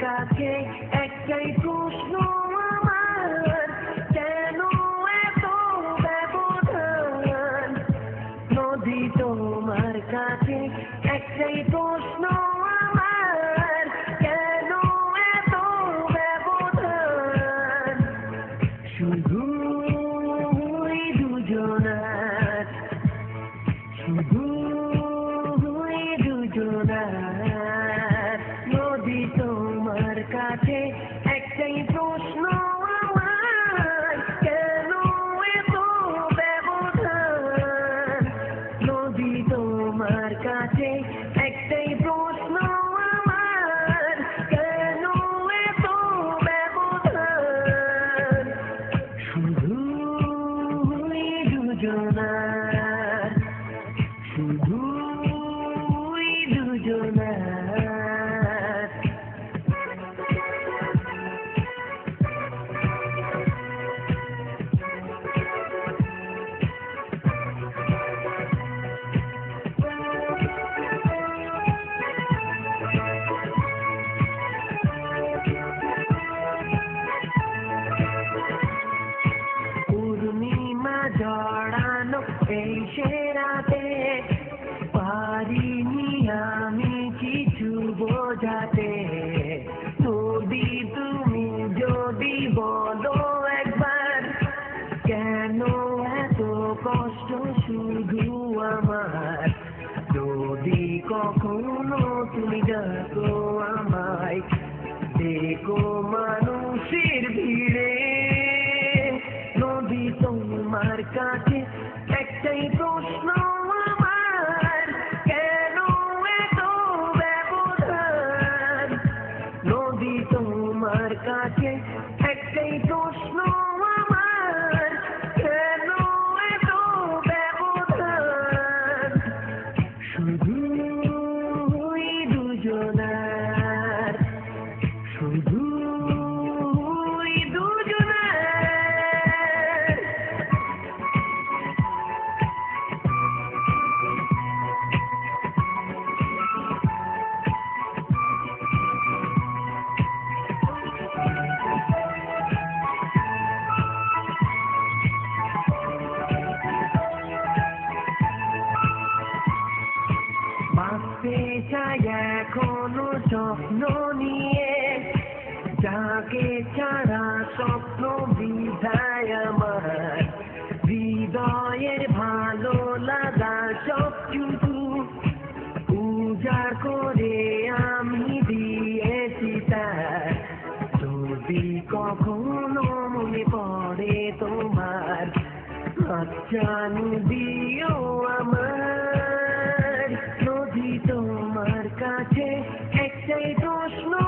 কাছে একটাই প্রশ্ন আমার, কেন এত ব্যবধান? নদী তোমার কাছে একটাই প্রশ্ন আমার, কেন এত ব্যবধান? শুধু দুজনার, শুধু তোমার কাছে একটাই প্রশ্ন আমার কেন এত ব্যবধান? শুধু দুজনার শুধু দুজনার। বোঝাতে নদী তুমি যদি বলো একবার, কেন এত কষ্ট শুধু আমার? যদি কখনো তুমি ডাকো আমায়, দেখো মানুষের ভিড়ে। নদী তোমার কাছে একটাই প্রশ্ন তোমার কাছে একটাই প্রশ্ন আমার চাই এখনও স্বপ্ন নিয়ে, যাকে ছাড়া স্বপ্ন বিধায় আমার। হৃদয়ের ভালো লাগা সবটুকু উজাড় করে আমি দিয়েছি তার। যদি কখনো মনে পড়ে তোমার আচ্ছা দিও say there's no